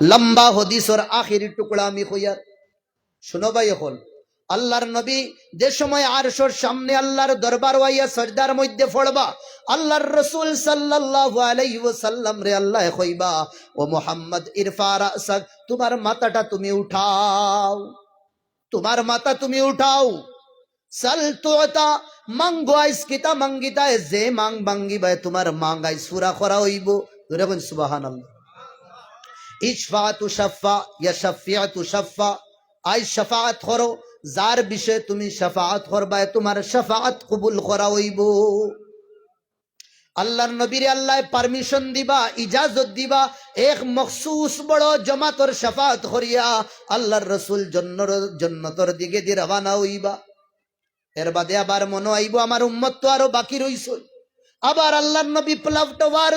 লম্বা হদিসর আখিরি টুকরা আমি হইয়ার শুনো ভাই হল, আল্লাহর নবী যে সময় আরশোর সামনে আল্লাহর দরবার ওয়াইয়া সজদার মধ্যে পড়বা আল্লাহর রসুল সাল্লাল্লাহু রে আল্লাহ কইবা ও মোহাম্মদ ইরফা রাসাক তোমার মাথাটা তুমি উঠাও, তোমার মাথা তুমি উঠাও, সাল তোতা মাঙ্গো আইস কিতা মাঙ্গিতা যে মাং বাঙ্গি বাই তোমার মাঙ্গাই সুরা করা হইব, ধরে বল সুবহানাল্লাহ। ইশফাতু শাফা ইয়া শাফিয়াতু শাফা আই শাফাআত করো, যার বিষয়ে তুমি শাফাআত করবা তোমার শাফাআত কবুল করা হইব। আল্লাহর নবীর আল্লাহ পারমিশন দিবা, ইজাজত দিবা, এক মখসুস বড় জমাতর শাফাত করিয়া আল্লাহর রসুল জন্নর, জন্নতর দিকে দিয়ে রওনা হইবা। এর বাদে আবার মনে আইব, আমার উম্মত তো আরও বাকি রইছ। اب اور اللہ نبی پلبار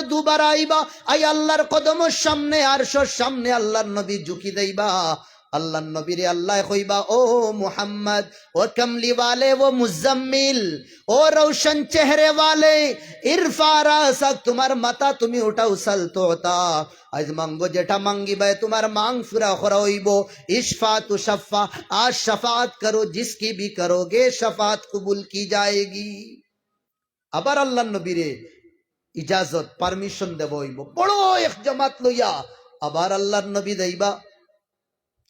اللہ نبی دئی با اللہ خوبا او محمد چہرے والے ارفارا سخ تمہار متا تمہیں اٹھا اچل تو مانگو جیٹا منگی بھائی تمہار مانگ خربو عشفات شفا آج شفات کرو جس کی بھی کرو گے شفات قبول کی جائے گی আবার আল্লাহ নবীরে ইজাজত পারমিশন দেব হইব। বড় এক জামাত লইয়া আবার আল্লাহর নবী দেইবা,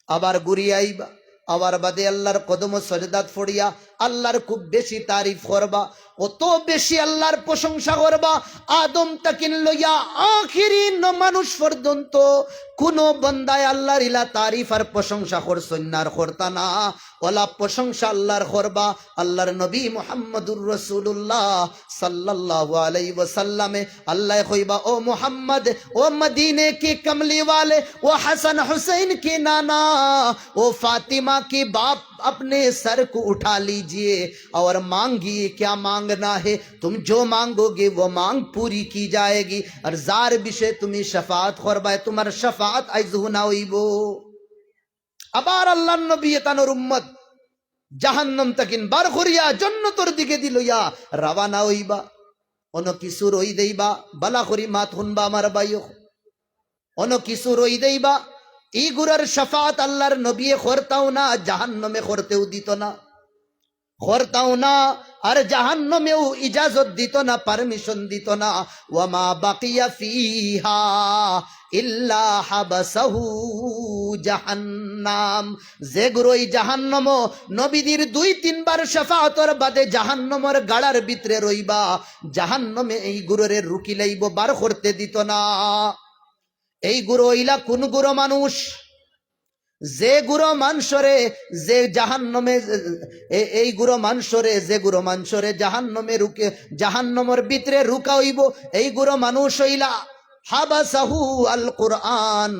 আবার ঘুরিয়ে আইবা, আবার বাদে আল্লাহর কদম সজদাত ফড়িয়া আল্লাহর খুব বেশি তারিফ করবা। অত বেশি আল্লাহর প্রশংসা করবা? আদম তাকিন লইয়া আখিরি মানুষ পর্যন্ত কোন বন্দায় আল্লাহর ইলা তারিফ আর প্রশংসা করছেন না করতা না। ওলা প্রশংসা আল্লাহর করবা। আল্লাহর নবী মোহাম্মদুর রসুল্লাহ সাল্লাল্লাহু আলাইহি ওয়াসাল্লামে আল্লাহ কইবা, ও মোহাম্মদ, ও মদিনে কি কমলি वाले ও হাসান হুসেন কি নানা, ও ফাতিমা কি বাপ अपने सर को उठा लीजिए और मांगिए क्या मांग मांगना है तुम जो मांगोगे वो मांग पूरी की जाएगी और जार विषय तुम्हें शफात করবায় তোমার শফাত আইজ না হইব আবার আল্লাহর নবী তানোর উম্মত জাহান্নাম তাকিন বার করিয়া জন্নতর দিকে দিলইয়া রাওয়ানা হইবা অন কিছু রই দেইবা বালা করি মাত শুনবা আমার বাইও অন কিছু রই দেইবা ই গুরার শফাত আল্লাহর নবিয়ে করতাও না জাহান্নমে করতেও দিত না করতাও না, আর জাহান্নমেও ইজাজত দিত না পারমিশন দিত না। ওয়ামা বাকিয়া ফিহা জাহান্নাম। যে গুরুই জাহান্নম দুই তিনবার বাদে জাহান্নমর ভিতরে রইবা, জাহান্নমে এই গুরুরে বার দিত না। এই গুরু ইলা কোন গুরু মানুষ? যে গুরু মানসরে, যে জাহান্নমে এই গুরু মানসরে, যে গুরু মানসরে জাহান্নমে রুকে, জাহান্নমর ভিতরে রুকা হইব, এই গুরু মানুষ হইলা হাবাসাহু আল কোরআন।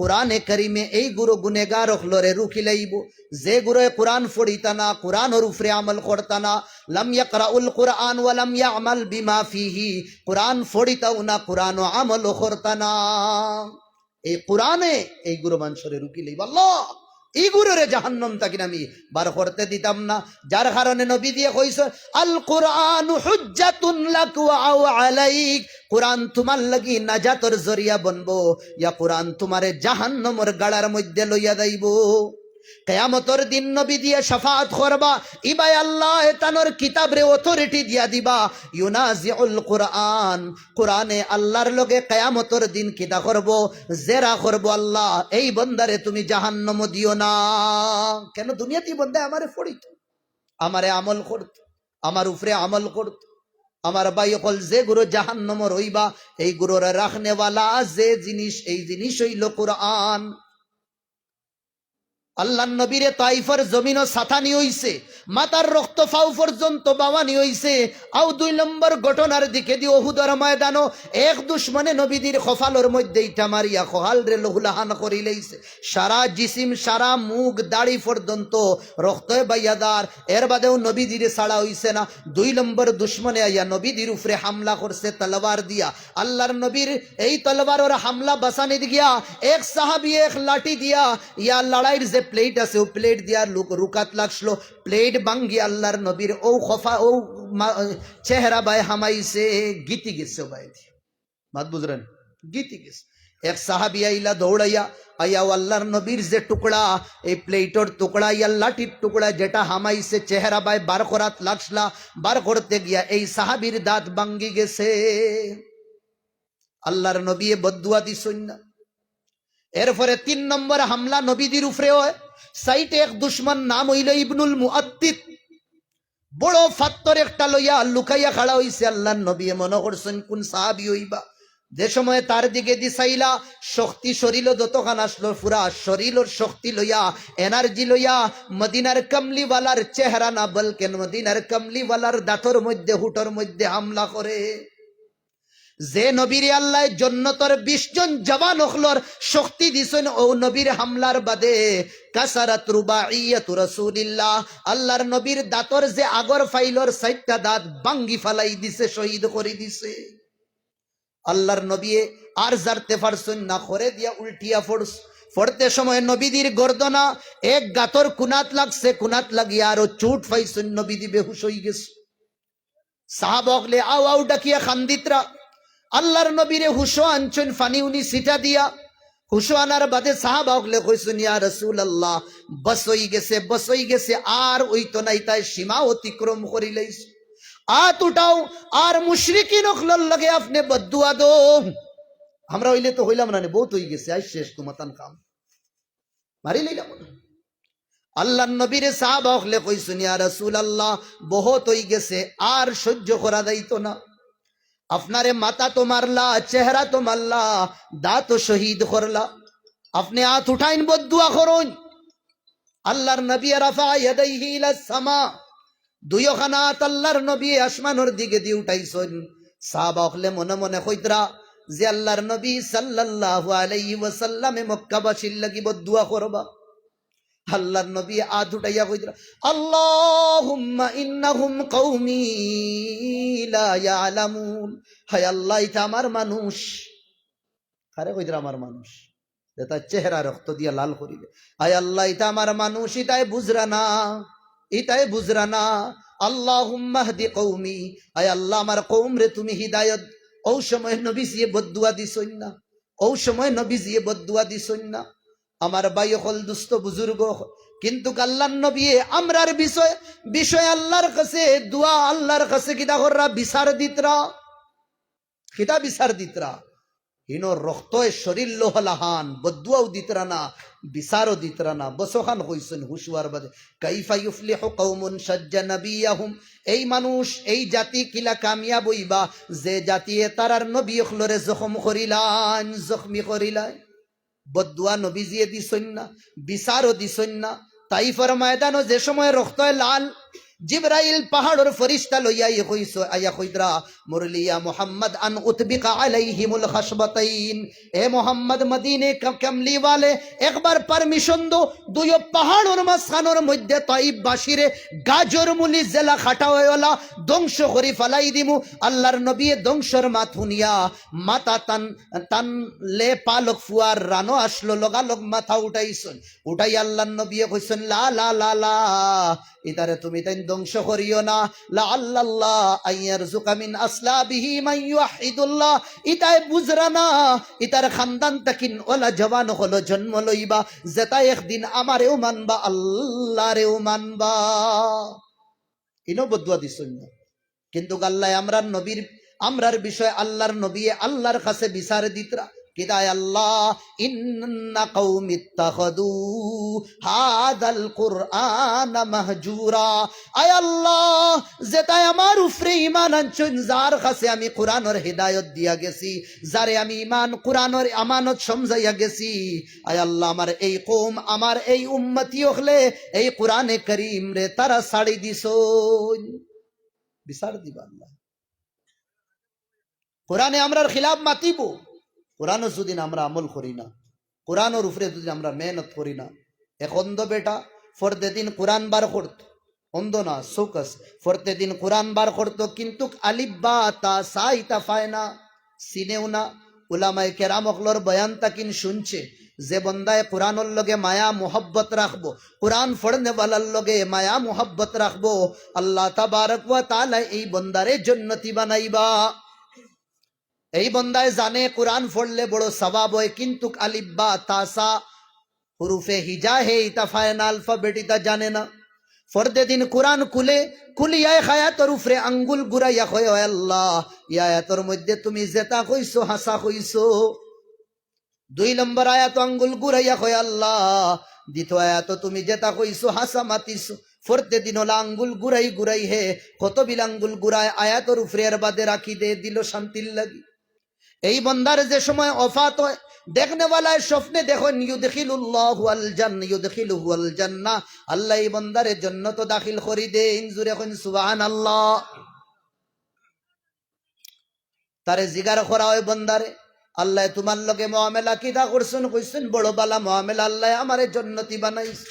কোরআনে করিমে এই গুরু গুনেগার হলরে রুকি লাইব। যে গুরু কোরআন ফড়িতা না, কোরআনর উপরে আমল করতা না, লাম ইয়াকরাউল কোরআন ওয়া লাম ইয়ামাল বিমা ফিহি। কোরআন ফড়িতাও না কোরআন আমল করতা না। এই কোরআনে এই গুরু মানুষরে রুকি লইব। আল্লাহ, এই গুরুরে জাহান্নাম তাকিন আমি বার করতে দিতাম না। যার কারণে নবী দিয়ে কইস আল কোরআন হুজ্জাতুন লাক আও আলাইক। কোরআন তোমার লাগি নাজাতর জরিয়া বনবো। ইয়া কোরআন তোমারে জাহান্নামের গাড়ার মধ্যে লইয়া যাইব। কেয়ামতর দিন নবী দিয়ে শাফাত করবা ইবাই আল্লাহ তানোর কিতাবরে অথরিটি দিয়া দিবা। ইউনাজিউল কোরআন, কোরআনে আল্লাহর লগে কেয়ামতর দিন কিতা করব? জেরা করব আল্লাহ, এই বন্দারে তুমি জাহান্নম দিও না। কেন দুনিয়াতে বন্দা আমারে ফড়িত? আমারে আমল করত, আমার উপরে আমল করত। আমার ভাই অকল যে গুরু জাহান্নম রইবা, এই গুরুর রাখনেওয়ালা যে জিনিস, এই জিনিস হইল কোরআন। আল্লাহ নবীরে তাইফার জমিনও সাথানি হইছে মাতার রক্ত ফাউ পর্যন্ত বাওয়ানি হইছে। আও দুই নম্বর ঘটনার দিকে দি ওহুদর ময়দানও এক দুশ্মনে নবীদের খফালর মধ্যে ইটা মারিয়া খহাল রে লহুলাহান করি লইছে। সারা জিসিম, সারা মুখ, দাড়ি পর্যন্ত রক্ত বাইয়াদার এর বাদেও নবীদের ছাড়া হইছে না। দুই নম্বর দুশ্মনে আইয়া নবীদের উপরে হামলা করছে তলবার দিয়া। আল্লাহর নবীর এই তলবার ওর হামলা বাসানি গিয়া এক সাহাবি এক লাঠি দিয়া ইয়া লড়াইয়ের যে প্লেট আছে, ও প্লেট দিয়া লুক রুকাত লাগছিল। প্লেট ভাঙ্গি আল্লাহর নবীর, ও খফা, ও চেহারা বাই হামাইছে, গীতি গেছে বাই মাত বুঝলেন? গীতি গেছে। এক সাহাবি আইলা দৌড়াইয়া আয়াও আল্লাহর নবীর যে টুকরা এই প্লেটর টুকরা ইয়া লাঠির টুকরা যেটা হামাইছে, চেহারা বাই বার করাত লাগসলা বার করতে গিয়া এই সাহাবির দাঁত ভাঙ্গি গেছে। আল্লাহর নবী বদুয়া দিছই না। এরপরে তিন নম্বর হামলা নবীদের উপরে হয়। সাইটে এক দুশ্মন নাম হইল ইবনুল মুআত্তিত বড় ফাত্তর একটা লইয়া লুকাইয়া খাড়া হইছে। আল্লাহর নবী মনে করছেন, কোন সাহাবি হইবা? যে সময় তার দিকে দিছাইলা, শক্তি শরীর যতখান আসলো পুরা শরীরের শক্তি লইয়া, এনার্জি লইয়া, মদিনার কমলিওয়ালার চেহারা না, বলকেন মদিনার কমলিওয়ালার দাঁতর মধ্যে, হুটর মধ্যে হামলা করে। যে নবীর আল্লাহ জন্নতর বিশ জন জবান হলর শক্তি দিছেন, ও নবীর হামলার বাদে আল্লাহর নবীর দাঁতর যে আগর ফাইলর সাইটটা দাঁত বাঙ্গি ফালাই দিছে, শহীদ করে দিছে। আল্লাহর নবী আর জারতে পারছেন না করে দিয়া উল্টিয়া ফোর্স ফড়তে সময় নবীদির গর্দনা, এক গাতর কুনাত লাগছে, কুনাত লাগিয়া আরও চুট পাইছেন, নবীদি বেহুশ হয়ে গেছে। সাহাবকলে আও আও ডাকিয়া খান্দিতরা। আল্লাহর নবীরে হুশো আনছেন, ফানি উনি সিটা দিয়া। হুশো আনার বাদে সাহাবা হকলে কইছেন ইয়া রাসূল আল্লাহ বসই গেছে বস হই গেছে, আর ওই তো নাই, তাই সীমা অতিক্রম করি লইছ আত উঠাও আর মুশরিকিন হকলর লগে আপনি বদুয়া দো। আমরা হইলে তো হইলাম না বহুত হই গেছে আই শেষ তোমাতান কাম। মারি লইলাম। না আল্লাহর নবীরে সাহাবা হকলে কইছেন ইয়া রাসূল আল্লাহ বহুত হই গেছে, আর সহ্য করা যাইতো না। আপনারে মাথা তো মারলা চেহারা তো মারলা দাঁত শহীদ করলা। আপনি হাত উঠাইন, বদুয়া করুন। আল্লাহর নবী রাফা ইয়াদাইহি সামা। দুইখানা হাত আল্লাহর নবী আসমানের দিকে দিয়ে উঠাইছেন। সাহাবা হলে মনে মনে কইতরা, যে আল্লাহর নবী সাল্লাল্লাহু আলাইহি ওয়াসাল্লামে মক্কাবাসীর লাগি বদুয়া করবা। আল্লাহর নবী আদ উঠাইয়া কইতরা আল্লাহুম্মা ইন্নাহুম কওমি লা ইয়ালামুন। হায় আল্লাহ, এটা আমার মানুষ। আরে কইতরা আমার মানুষ? এটা চেহারা রক্ত দিয়া লাল করিবে। হায় আল্লাহ, এটা আমার মানুষ, এটাই বুঝরা না। এটাই বুঝরা না। আল্লাহুম্মা হদি কওমি। হায় আল্লাহ, আমার কওম রে, তুমি হিদায়ত। ও সময় নবী জিয়ে বদুয়া দিছইন না ও সময় নবী জিয়ে বদুয়া দিছইন না আমার ভাই হল দুস্থ বুজুর্গ। কিন্তু আল্লাহর নবী, আমরার বিষয় বিষয় আল্লাহর কাছে, দুয়া আল্লাহর কাছে কিতা কররা? বিচার দিতরা। কিতা বিচার দিতরা? হিন রক্ত শরীর লোহলাহান বদুয়াও দিতরা না, বিচারও দিতরা না। বসখান হইছেন হুশুয়ার বাদে। কাইফা ইউফলিহু কওমুন সাজ্জা নাবিয়াহুম। এই মানুষ, এই জাতি কিলা কামিয়াব যে জাতিয়ে তারার নবী হলরে জখম করিলান, জখমি করিলান। বদুয়া নবীজিয়ে দিছইন না বিচারও দিছইন না। তাইফর ময়দানও যে সময় রক্ত লাল জিব্রাইল পাহাড়ের ফরিস্তা লইয়া ইয়ে কইস আয়া কইদরা মুরলিয়া মুহাম্মদ, আন উতবিকা আলাইহিমুল খাসবাতাইন। এ মুহাম্মদ মদিনে কামলি ওয়ালে, একবার পারমিশন দো দুই পাহাড়ের মাঝখানের মধ্যে তাইব বাসিরে, গাজর মুলি জেলা খাটাওয়ালা, ধ্বংস করি ফালাই দিমু। আল্লাহর নবী ধ্বংসর মাথুনিয়া মাথা তান তান লে পালক ফুয়ার রানো আসলো, লগালগ মাথা উঠাইছন। উঠাই আল্লাহর নবী কইছেন, লা লা লা লা। ইতারে তুমি তাই ধ্বংস করিও না। লা আল্লাহ আইয়ার জুকামিন আসলা বিহি মাই ইউহিদুল্লাহ। ইতায় বুঝরা না, ইতার খানদান তাকিন ওলা জবান হলো জন্ম লইবা যেটা একদিন আমারেও মানবা, আল্লাহরেও মানবা। ইনো বদুয়া দিছুন না কিন্তু আল্লাহ আমরার নবীর আমরার বিষয় আল্লাহর নবী, আল্লাহর কাছে বিচার দিতরা। কিদায় আল্লাহ, ইন্না কওমি ইত্তাখাদু হাদাল কুরআন মাহজুরা। আয় আল্লাহ, যেটাই আমার উফরে ইমান আনছুন, যার কাছে আমি কোরআনের হিদায়ত দিয়া গেছি, যারে আমি ইমান কোরআনের আমানত সমঝাইয়া গেছি, আয় আল্লাহ, আমার এই কৌম আমার এই উম্মতি হলে এই কোরআনে করিম রে তারা ছাড়ি দিস বিচার দিবা আল্লাহ। কোরআনে আমরার খিলাফ মাতিব। কোরআনও যদি আমরা আমল করি না কোরআনের উপরে যদি আমরা মেহনত করি না, এক অন্ধ বেটা ফরতে দিন কোরআন বার করতো, অন্ধ না চৌকস ফরতে দিন কোরআন বার করতো, কিন্তু আলিব্বা তা সাইতা পায় না, চিনেও না। উলামায় কেরাম অকলর বয়ান তাকিন শুনছে, যে বন্দায় কোরআনের লগে মায়া, মোহব্বত রাখব, কোরআন ফড়নে বালার লগে মায়া, মোহব্বত রাখব, আল্লাহ তাবারক ওয়া তাআলা এই বন্দারে জন্নতি বানাইবা। এই বন্দায় জানে কোরআন পড়লে বড় সবাব হয়, কিন্তু আলিব্বা তাসা হুরুফে হিজা হে ইতা ফায়না আলফাবেট ইতা জানে না। ফরদে দিন কোরআন খুলে, খুলিয়ায় খায়াতর উফরে আঙ্গুল গুড়াইয়া "ওয় আল্লাহ ইয়ায়াতর মধ্যে তুমি জেতা কইছো, হাসা কইছো। দুই নম্বর আয়াত আঙ্গুল গুড়াইয়া কয়, আল্লাহ, দ্বিতীয় আয়াত তুমি জেতা কইছো, হাসা মাতিছো। ফরতে দিন হলো আঙ্গুল গুড়াই গুড়াই হে কত বিল আঙ্গুল গুড়ায় আয়াতর উফরে এর বাদে রাখি দে দিল শান্তির লাগি। এই বন্দার যে সময় অফাত হয় দেখনে वालाয় স্বপ্নে দেখুন ইউদখিলুল্লাহু আল জান্নাহ ইউদখিলুহু আল জান্নাহ আল্লাহ এই বন্দারে জান্নাত দাখিল করি দে, ইনজুরে কোন সুবহানাল্লাহ। তারে জিগার করা হয় বন্দারে। আল্লাহ তোমার লগে মুআমেলা কিতা করছেন, কইছেন, বড় বালা মুআমেলা আল্লাহ আমারে জান্নাতি বানাইছে।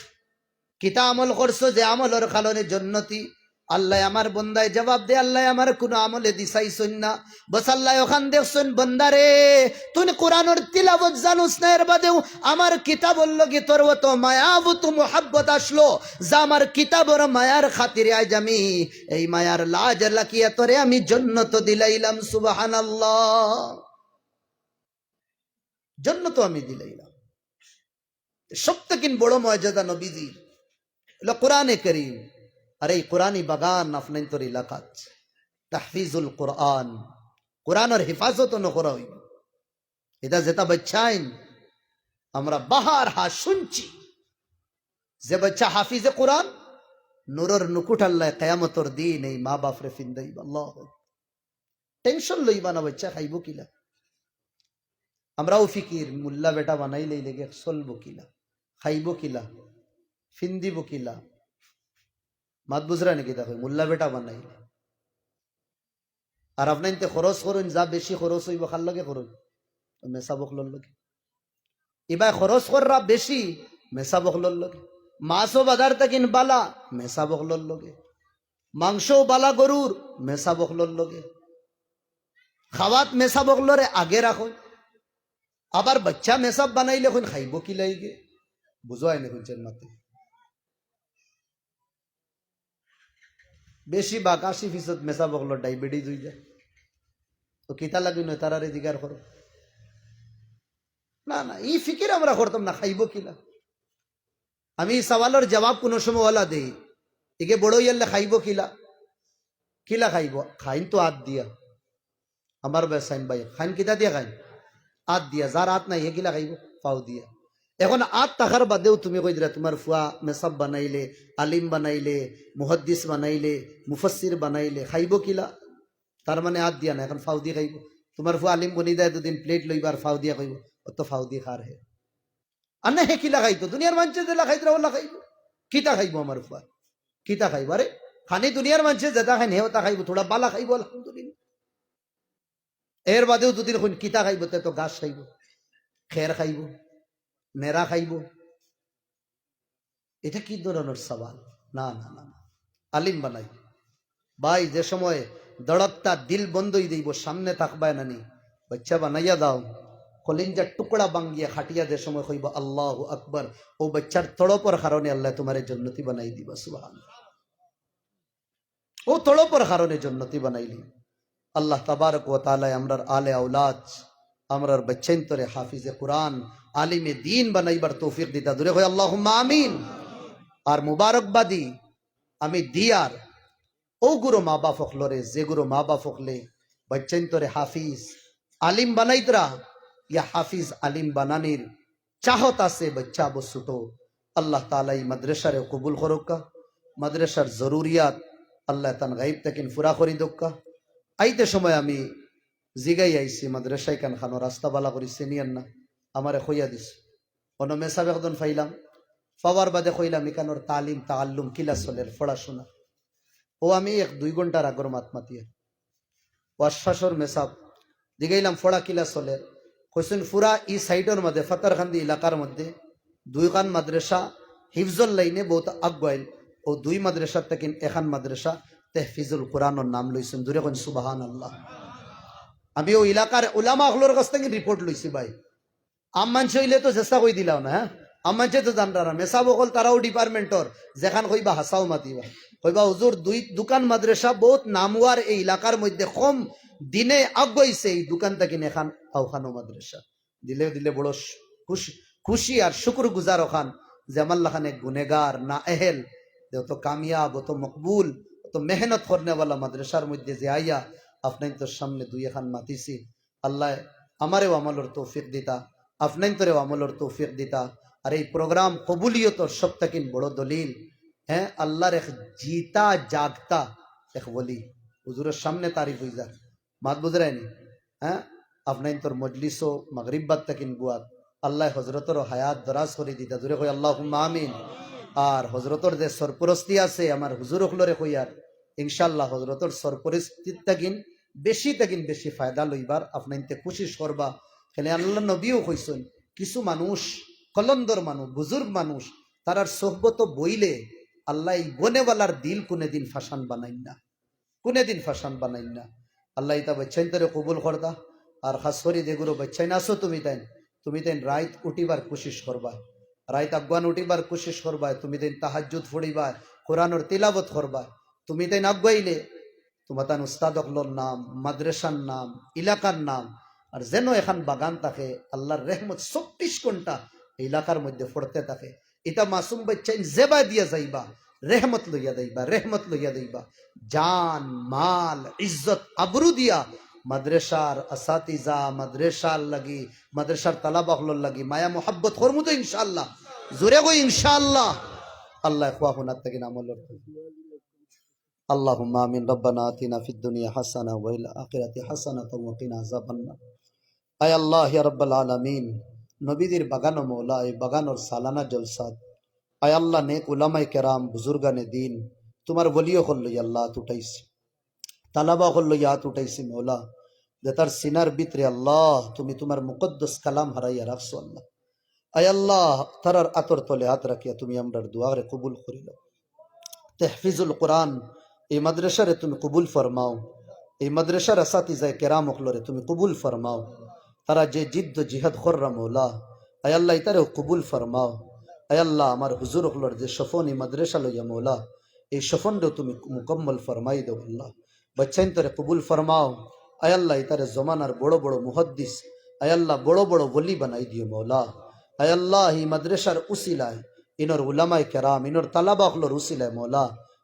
কিতা আমল করছ যে আমলের কারণে জান্নাতি। আল্লাহ আমার বন্দায় জবাব দে, আল্লাহ আমার কোন আমলে দিছাইছন না। বস আল্লাহ, ওখান দেখছেন বন্দারে। তুই কোরআনের তিলাবত জানুস না, এর আমার কিতাবর লগে তোর অত মায়াবত মোহাব্বত আসলো, যা আমার কিতাবর মায়ার খাতিরে আজ আমি এই মায়ার লাজ লাকিয়া তোরে আমি জন্নত দিলাইলাম সুবাহান জন্নত আমি দিলাইলাম। সব থেকে বড় মর্যাদা নবীজির কোরআনে করিম। আর এই কোরআনই বাগান আপনার তোর এলাকাত। তাহফিজুল কোরআন। কোরআনের হেফাজত ন করা হইব। এটা যেটা বাচ্চাইন, আমরা বাহার হা শুনছি। যে বাচ্চা হাফিজে কোরআন, নুরর নুকুট আল্লাহ কেয়ামতর দিন এই মা বাপরে ফিন্দাইব, আল্লাহ টেনশন লইবা না বাচ্চা, খাইব কিলা আমরাও ফিকির, মুল্লা বেটা বানাইলেই লেগে চলবো কিলা খাইব কিলা ফিন্দিব কিলা মাত বুঝরা নাকি দেখো, মুল্লা বেটা বানাই। আর আপনার ইনতে খরচ করুন, যা বেশি খরচ হইব, খার লগে করুন। মেসা বকলর লগে। এবার খরচ কররা বেশি, মেসা বকলর লগে। মাছও বাজার তাকিন বালা, মেসা বকলর লগে। মাংসও বালা গরুর, মেসা বকলর লগে। খাওয়াত মেসা বকলরে আগে রাখো আবার বাচ্চা মেসাব বানাইলে এখন খাইব কি লাইগে? বুঝো আইনে শুনছেন মাতে বেশি বা আশি ফিসদ মেসা বকলো ডায়াবেটিস হয়ে যায়। তো কিতা লাগি নয় তারারে জিগার করো না না এই ফিকির আমরা করতাম না, খাইব কিলা। আমি সওয়ালের জবাব কোনো সময় ওলা দেই। একে বড় ইয়ালে খাইব কিলা। কিলা খাইব? খাইন তো আত দিয়া। আমার বেসাইন ভাই খাইন কিতা দিয়া খাইন? আত দিয়া যার আত নাই হে কিলা খাইব? পাও দিয়া। এখন আত টাকার বাদেও তুমি কই দিলা, তোমার ফুয়া মেসাব বানাইলে, আলিম বানাইলে, মুহদ্দিস বানাইলে মুফাসির বানাইলে, খাইব কিলা? তার মানে আত দিয়া না এখন ফাউ দিয়ে খাইব। তোমার ফুয়া আলিম বনি দেয় দুদিন প্লেট লইবার ফাউ দিয়া খাইব অত ফাউ দিয়ে খার হে। আর না হে কিলা খাইতো? দুনিয়ার মানুষে যেলা খাইতে ওলা খাইব। কিতা খাইব আমার ফুয়া? কিতা খাইব? আরে, খানি দুনিয়ার মানুষে যেটা খাই হে ওটা খাইব, থোড়া বালা খাইব, আলহামদুলিল্লাহ। এর বাদেও দুদিন কিতা খাইব, তে তো গাছ খাইব, খের খাইব। নেড়া খাইব? এটা কি ধরনের সওয়াল? না না না। আলিম বানাই। ভাই, যে সময় দড়কটা দিল বন্ধই দিব সামনে থাকবায় নানি বাচ্চা বানাইয়া দাও। কলিঞ্জার টুকরা বাঙ্গিয়া খাটিয়া যে সময় কইব আল্লাহ আকবর। ও বাচ্চার তড়পর কারণে আল্লাহ তোমার জন্নতি বানাই দিবা সুবাহ ও তড়পর কারণে জন্নতি বানাইলি। আল্লাহ তাবারক ও তালায় আমরার আলে আউলাদ আমরার বাচ্চাইন তরে হাফিজে কোরআন, আলিমে দিন বানাইবার তৌফিক দিতা। দূরে হয় আল্লাহ আমিন। আর মুবারকবাদী, আমি দিয়ার, ও গুরু মা বাপ হকলরে যে গুরু মা বাপ হকলে বাচ্চাইন তরে হাফিজ, আলিম বানাইতরা, ইয়া হাফিজ আলিম বানানির চাহত আছে বাচ্চা বস্তুত। আল্লাহ তালা এই মাদ্রাসারে কবুল করক্কা মাদ্রাসার জরুরিয়াত আল্লাহ তান গাইব তাকিন ফুরা করি দক্কা আইতে সময় আমি জিগাই আইছি, মাদ্রাসায় কান? খানো, রাস্তা বালা করি সিনিয়র না। আমারে খইয়া দিস। অন্য মেসাব একজন ফাইলাম। পাওয়ার বাদে কইলাম এখানোর তালিম তাল্লুম কিলা চলের পড়াশোনা। ও আমি এক দুই ঘণ্টার আগর মাত মাতিয়া। ও আশ্বাসর মেসাব দিগাইলাম ফড়া কিলা চলের কইসেন ফুরা, ই সাইডের মধ্যে, ফাতারখান্দি এলাকার মধ্যে দুই খান মাদ্রাসা, হিফজল লাইনে বহুত আগুয়াইল ও দুই মাদ্রাসার থেকে এখান মাদ্রাসা, তেহফিজুল কোরআনের নাম লইছেন। দূরে কোন সুবাহান আল্লাহ আমি ও এলাকার ওলামা হলোর কাছ থেকে রিপোর্ট লইছি ভাই। আম মানছে হইলে তো চেষ্টা করে দিলাম না হ্যাঁ? আম মানছে তো জানতারা মেসা বকল তারাও ডিপার্টমেন্টর যেখান কইবা হাসাও মাতিবা কইবা হুজুর, দুই দোকান মাদ্রাসা বহুত নামওয়ার এই এলাকার মধ্যে কম দিনে আগাইছে এই দোকান থেকে এখান আওখানো মাদ্রাসা। দিলে দিলে বড় খুশি খুশি আর শুক্র গুজার ওখান যে আমাল্লা খানে গুনেগার, না এহেল, যে অত কামিয়াব, অত মকবুল, অত মেহনত করনেওয়ালা মাদ্রাসার মধ্যে যে আইয়া আপনার তোর সামনে দুই এখান মাতিছি আল্লাহ আমারেও আমলের তৌফিক দিতা আপনার তোরেও আমলের তৌফিক দিতা। আর এই প্রোগ্রাম কবুলিয়তর সব থেকে বড় দলিল হ্যাঁ আল্লাহর এক জিতা জাগতা এক বলি। হুজুরের সামনে তারিফ হয়ে যাক। মাত বুঝরায়নি হ্যাঁ আপনার তোর মজলিসও মাগরিবাদ তাকিন বুয়াত আল্লাহ হজরতর হায়াত দরাজ করে দিতা। দূরে কই আল্লাহ আমিন। আর হজরতর যে সরপরস্তি আছে, আমার হুজুর হলরে কইয়ার ইনশাল্লাহ হজরতর সরপরিস্থিত তাকিন বেশি তাকিন বেশি ফায়দা লইবার আপনাইতে কোশিশ করবা। খেলে আল্লাহ নবীও কইছেন, কিছু মানুষ, কলন্দর মানুষ, বুজুর্গ মানুষ, তারার সোহবত বইলে আল্লাহ এই দিল কোনে দিন ফাসান বানাইন না। কোনে দিন ফাসান বানাইন না। আল্লাহ ইতা বাচ্চাইন তরে কবুল করদা। আর খাস করি দেগুলো বাচ্চাইন আসো তুমি তাইন তুমি তাইন রাইত উঠিবার কোশিশ করবা। রাইত আফগান উঠিবার কোশিশ করবা, তুমি তাইন তাহাজুদ ফুড়িবা, কোরআনর তিলাবত করবা। তুমি তাইন আগুয়াইলে তোমার তান উস্তাদকলর নাম, মাদ্রাসার নাম এলাকার নাম। আর যেন এখন বাগান থাকে, আল্লাহর রেহমত চব্বিশ ঘণ্টা এলাকার মধ্যে পড়তে থাকে। এটা মাসুম বাচ্চাইন জেবা দিয়া যাইবা, রেহমত লইয়া যাইবা, রেহমত লইয়া যাইবা। জান, মাল, ইজ্জত, আবরু দিয়া মাদ্রাসার আসাতিজা, মাদ্রাসার লাগি, মাদ্রাসার তালাবাহলর লাগি মায়া মোহাব্বত করমু তো ইনশাআল্লাহ। জোরে গো ইনশাআল্লাহ। আল্লাহ খোয়া হুনার থেকে আমল اللهم آمين ربنا آتنا في الدنيا حسنة وفي الآخرة حسنة وقنا عذاب النار আয় আল্লাহ ইয়া রব্বাল আলামিন নবীদের বাগানো মৌলা এই বাগানোর সালানা জলসাদ আয় আল্লাহ নেক উলামাই কেরাম বুজুর্গানে দিন তোমার বলিও করলো আল্লাহ উঠাইছি তালাবা করলো ইয়াত উঠাইছি মৌলা যে তার সিনার ভিতরে আল্লাহ তুমি তোমার মুকদ্দস কালাম হারাইয়া রাখছো আল্লাহ আয় আল্লাহ তারার আতর তলে হাত রাখিয়া তুমি আমরার দুয়ারে কবুল করিল তেহফিজুল কোরআন এই মাদ্রাসারে তুমি কবুল ফরমাও। এই মাদ্রাসার আসাতিজায় কেরাম অকলরে তুমি কবুল ফরমাও। তারা যে জিদ্দ জিহাদ খররা মৌলা, আয় আল্লাহ ইতারেও কবুল ফরমাও। আয় আল্লাহ আমার হুজুর অকলর যে সফন এই মাদ্রাসা লইয়া মৌলা, এই সফনরেও তুমি মুকম্মল ফরমাই দেও আল্লাহ। বাচ্চাইন তরে কবুল ফরমাও। আয় আল্লাহ ইতারে জমানার বড় বড় মুহদ্দিস, আয় আল্লাহ বড় বড় বলি বানাই দিও মৌলা। আয় আল্লাহ এই মাদ্রাসার উসিলায়, ইনর উলামাই কেরাম, ইনর তালাবা অকলর উসিলায় মৌলা।